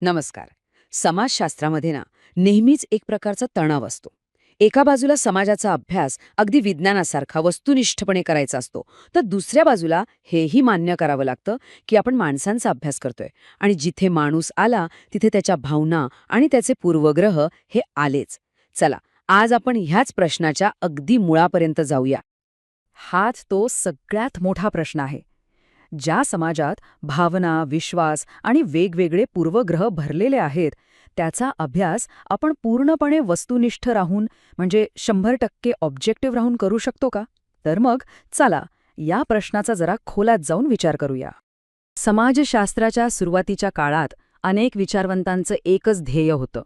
नमस्कार. समाजशास्त्रामध्ये ना नेहमीच एक प्रकारचा तणाव असतो. एका बाजूला समाजाचा अभ्यास अगदी विज्ञानासारखा वस्तुनिष्ठपणे करायचा असतो तर दुसऱ्या बाजूला हेही मान्य करावं लागतं की आपण माणसांचा अभ्यास करतोय आणि जिथे माणूस आला तिथे त्याच्या भावना आणि त्याचे पूर्वग्रह हे आलेच. चला आज आपण ह्याच प्रश्नाच्या अगदी मुळापर्यंत जाऊया. हाच तो सगळ्यात मोठा प्रश्न आहे. ज्या समाजात भावना विश्वास आणि वेगवेगळे पूर्वग्रह भरलेले आहेत त्याचा अभ्यास आपण पूर्णपणे वस्तुनिष्ठ राहून म्हणजे शंभर टक्के ऑब्जेक्टिव्ह राहून करू शकतो का? तर मग चला या प्रश्नाचा जरा खोलात जाऊन विचार करूया. समाजशास्त्राच्या सुरुवातीच्या काळात अनेक विचारवंतांचं एकच ध्येय होतं.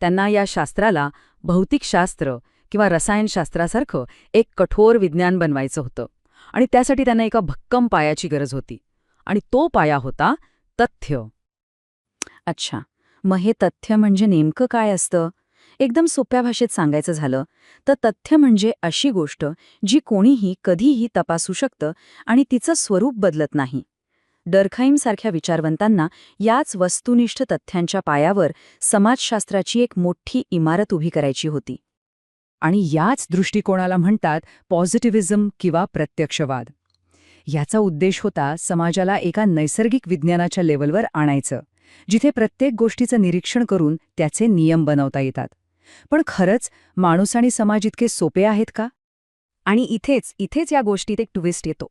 त्यांना या शास्त्राला भौतिकशास्त्र किंवा रसायनशास्त्रासारखं एक कठोर विज्ञान बनवायचं होतं. आणि त्यासाठी त्यांना एका भक्कम पायाची गरज होती. आणि तो पाया होता तथ्य. अच्छा. मग हे तथ्य म्हणजे नेमकं काय असतं? एकदम सोप्या भाषेत सांगायचं झालं तर तथ्य म्हणजे अशी गोष्ट जी कोणीही कधीही तपासू शकतं आणि तिचं स्वरूप बदलत नाही. डरखाईमसारख्या विचारवंतांना याच वस्तुनिष्ठ तथ्यांच्या पायावर समाजशास्त्राची एक मोठी इमारत उभी करायची होती. आणि याच दृष्टिकोनाला म्हणतात पॉझिटिव्हिझम किंवा प्रत्यक्षवाद. याचा उद्देश होता समाजाला एका नैसर्गिक विज्ञानाच्या लेवलवर आणायचं जिथे प्रत्येक गोष्टीचं निरीक्षण करून त्याचे नियम बनवता येतात. पण खरंच माणूस आणि समाज इतके सोपे आहेत का? आणि इथेच इथेच या गोष्टीत एक ट्विस्ट येतो.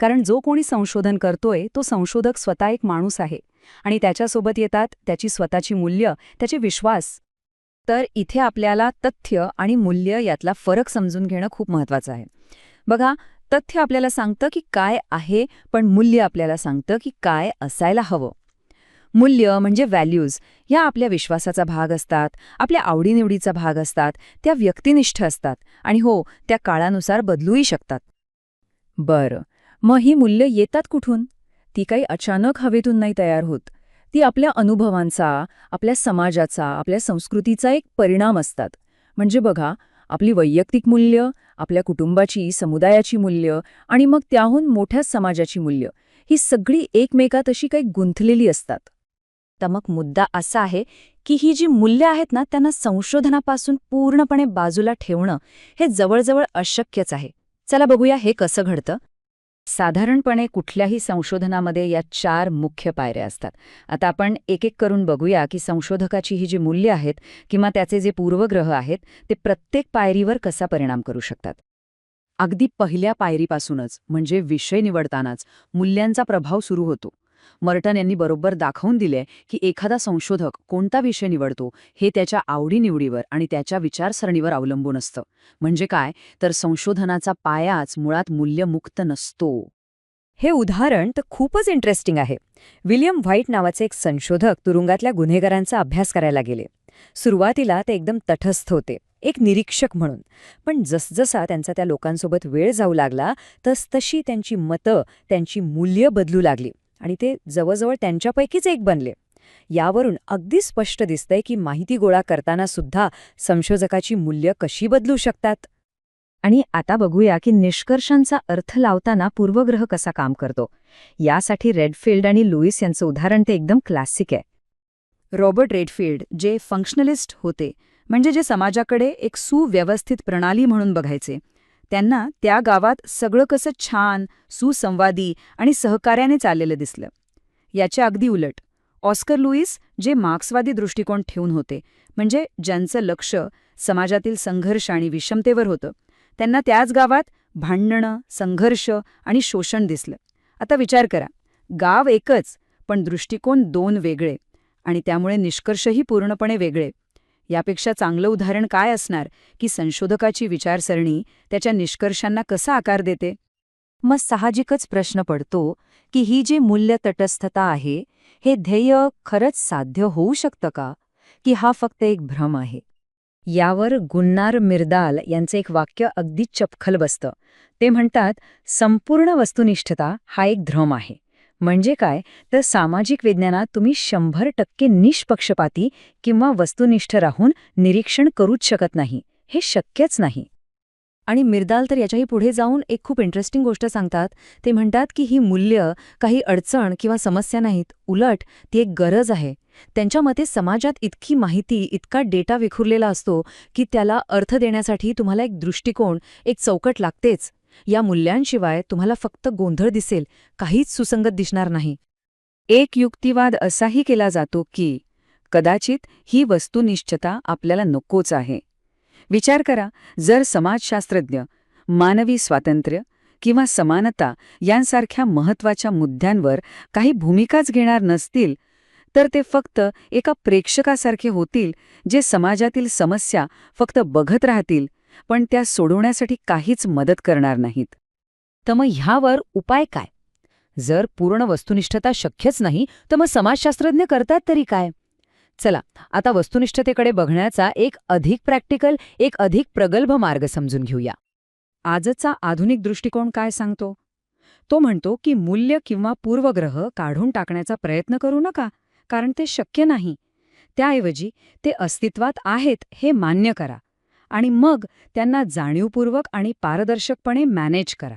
कारण जो कोणी संशोधन करतोय तो संशोधक स्वतः एक माणूस आहे. आणि त्याच्यासोबत येतात त्याची स्वतःची मूल्य त्याचे विश्वास तर इथे आपल्याला तथ्य आणि मूल्य यातला फरक समजून घेणं खूप महत्वाचं आहे. बघा तथ्य आपल्याला सांगतं की काय आहे पण मूल्य आपल्याला सांगतं की काय असायला हवं. मूल्य म्हणजे व्हॅल्यूज ह्या आपल्या विश्वासाचा भाग असतात आपल्या आवडीनिवडीचा भाग असतात त्या व्यक्तिनिष्ठ असतात आणि हो त्या काळानुसार बदलूही शकतात. बरं. मग ही मूल्य येतात कुठून? ती काही अचानक हवेतून नाही तयार होत. ती आपल्या अनुभवांचा आपल्या समाजाचा आपल्या संस्कृतीचा एक परिणाम असतात. म्हणजे बघा आपली वैयक्तिक मूल्य आपल्या कुटुंबाची समुदायाची मूल्य आणि मग त्याहून मोठ्या समाजाची मूल्य ही सगळी एकमेकात अशी काही गुंथलेली असतात. तर मग मुद्दा असा आहे की ही जी मूल्य आहेत ना त्यांना संशोधनापासून पूर्णपणे बाजूला ठेवणं हे जवळजवळ अशक्यच आहे. चला बघूया हे कसं घडतं. साधारणपणे कुठल्याही संशोधनामध्ये या चार मुख्य पायऱ्या असतात. आता आपण एक एक करून बघूया की संशोधकाची ही जी मूल्य आहेत किंवा त्याचे जे पूर्वग्रह आहेत ते प्रत्येक पायरीवर कसा परिणाम करू शकतात? अगदी पहिल्या पायरीपासूनच म्हणजे विषय निवडतानाच मूल्यांचा प्रभाव सुरू होतो. मर्टन यांनी बरोबर दाखवून दिले की एखादा संशोधक कोणता विषय निवडतो हे त्याच्या आवडीनिवडीवर आणि त्याच्या विचारसरणीवर अवलंबून असतं. म्हणजे काय? तर संशोधनाचा पायाच मुळात मूल्यमुक्त नसतो. हे उदाहरण तर खूपच इंटरेस्टिंग आहे. विलियम व्हाईट नावाचे एक संशोधक तुरुंगातल्या गुन्हेगारांचा अभ्यास करायला गेले. सुरुवातीला ते एकदम तटस्थ होते एक निरीक्षक म्हणून. पण जसजसा त्यांचा त्या लोकांसोबत वेळ जाऊ लागला तसतशी त्यांची मतं त्यांची मूल्य बदलू लागली. आणि ते जवळजवळ त्यांच्यापैकीच एक बनले. यावरून अगदी स्पष्ट दिसतंय की माहिती गोळा करताना सुद्धा संशोधकाची मूल्य कशी बदलू शकतात. आणि आता बघूया की निष्कर्षांचा अर्थ लावताना पूर्वग्रह कसा काम करतो. यासाठी रेडफिल्ड आणि लुईस यांचं उदाहरण ते एकदम क्लासिक आहे. रॉबर्ट रेडफिल्ड जे फंक्शनलिस्ट होते म्हणजे जे समाजाकडे एक सुव्यवस्थित प्रणाली म्हणून बघायचे त्यांना त्या गावात सगळं कसं छान सुसंवादी आणि सहकार्याने चाललेलं दिसलं. याच्या अगदी उलट ऑस्कर लुईस जे मार्क्सवादी दृष्टिकोन ठेवून होते म्हणजे ज्यांचं लक्ष समाजातील संघर्ष आणि विषमतेवर होतं त्यांना त्याच गावात भांडणं संघर्ष आणि शोषण दिसलं. आता विचार करा गाव एकच पण दृष्टिकोन दोन वेगळे आणि त्यामुळे निष्कर्षही पूर्णपणे वेगळे. यापेक्षा चांगलं उदाहरण काय असणार? की संशोधकाची विचारसरणी त्याच्या निष्कर्षांना कसा आकार देते? मग साहजिकच प्रश्न पडतो की ही जी मूल्य तटस्थता आहे हे ध्येय खरंच साध्य होऊ शकतं का? की हा फक्त एक भ्रम आहे? यावर गुन्नार मिर्दाल यांचं एक वाक्य अगदी चपखल बसतं. ते म्हणतात संपूर्ण वस्तुनिष्ठता हा एक भ्रम आहे. म्हणजे काय? तर सामाजिक विज्ञानात तुम्ही शंभर टक्के निष्पक्षपाती किंवा वस्तुनिष्ठ राहून निरीक्षण करूच शकत नाही. हे शक्यच नाही. आणि मिर्दाल तर याच्याही पुढे जाऊन एक खूप इंटरेस्टिंग गोष्ट सांगतात. ते म्हणतात की ही मूल्य काही अडचण किंवा समस्या नाहीत. उलट ती एक गरज आहे. त्यांच्या मते समाजात इतकी माहिती इतका डेटा विखुरलेला असतो की त्याला अर्थ देण्यासाठी तुम्हाला एक दृष्टिकोन एक चौकट लागतेच. या मूल्यांशिवाय तुम्हाला फक्त गोंधळ दिसेल काहीच सुसंगत दिसणार नाही. एक युक्तिवाद असाही केला जातो की कदाचित ही वस्तुनिश्चता आपल्याला नकोच आहे. विचार करा जर समाजशास्त्रज्ञ मानवी स्वातंत्र्य किंवा समानता यांसारख्या महत्त्वाच्या मुद्द्यांवर काही भूमिकाच घेणार नसतील तर ते फक्त एका प्रेक्षकासारखे होतील जे समाजातील समस्या फक्त बघत राहतील पण त्या सोडवण्यासाठी काहीच मदत करणार नाहीत. तर मग ह्यावर उपाय काय? जर पूर्ण वस्तुनिष्ठता शक्यच नाही तर मग समाजशास्त्रज्ञ करतात तरी काय? चला आता वस्तुनिष्ठतेकडे बघण्याचा एक अधिक प्रॅक्टिकल एक अधिक प्रगल्भ मार्ग समजून घेऊया. आजचा आधुनिक दृष्टिकोन काय सांगतो? तो म्हणतो की मूल्य किंवा पूर्वग्रह काढून टाकण्याचा प्रयत्न करू नका कारण ते शक्य नाही. त्याऐवजी ते अस्तित्वात आहेत हे मान्य करा. आणि मग त्यांना जाणीवपूर्वक आणि पारदर्शकपणे मॅनेज करा.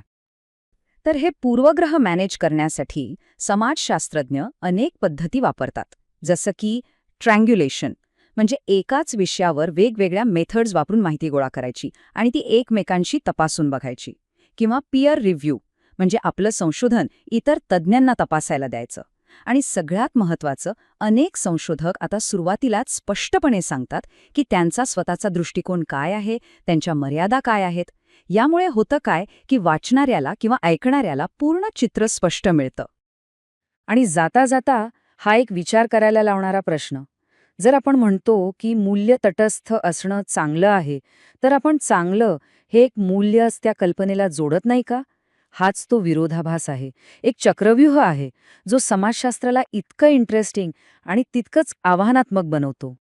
तर हे पूर्वग्रह मॅनेज करण्यासाठी समाजशास्त्रज्ञ अनेक पद्धती वापरतात जसं की ट्रँग्युलेशन म्हणजे एकाच विषयावर वेगवेगळ्या मेथड्स वापरून माहिती गोळा करायची आणि ती एकमेकांशी तपासून बघायची किंवा पियर रिव्ह्यू म्हणजे आपलं संशोधन इतर तज्ज्ञांना तपासायला द्यायचं. आणि सगळ्यात महत्त्वाचं अनेक संशोधक आता सुरुवातीलाच स्पष्टपणे सांगतात की त्यांचा स्वतःचा दृष्टिकोन काय आहे त्यांच्या मर्यादा काय आहेत. यामुळे होतं काय की वाचणाऱ्याला किंवा ऐकणाऱ्याला पूर्ण चित्र स्पष्ट मिळतं. आणि जाता जाता हा एक विचार करायला लावणारा प्रश्न. जर आपण म्हणतो की मूल्य तटस्थ असणं चांगलं आहे तर आपण चांगलं हे एक मूल्य त्या कल्पनेला जोडत नाही का? हाच तो विरोधाभास आहे. एक चक्रव्यूह आहे जो समाजशास्त्राला इतकं इंटरेस्टिंग आणि तितकंच आव्हानात्मक बनवतो.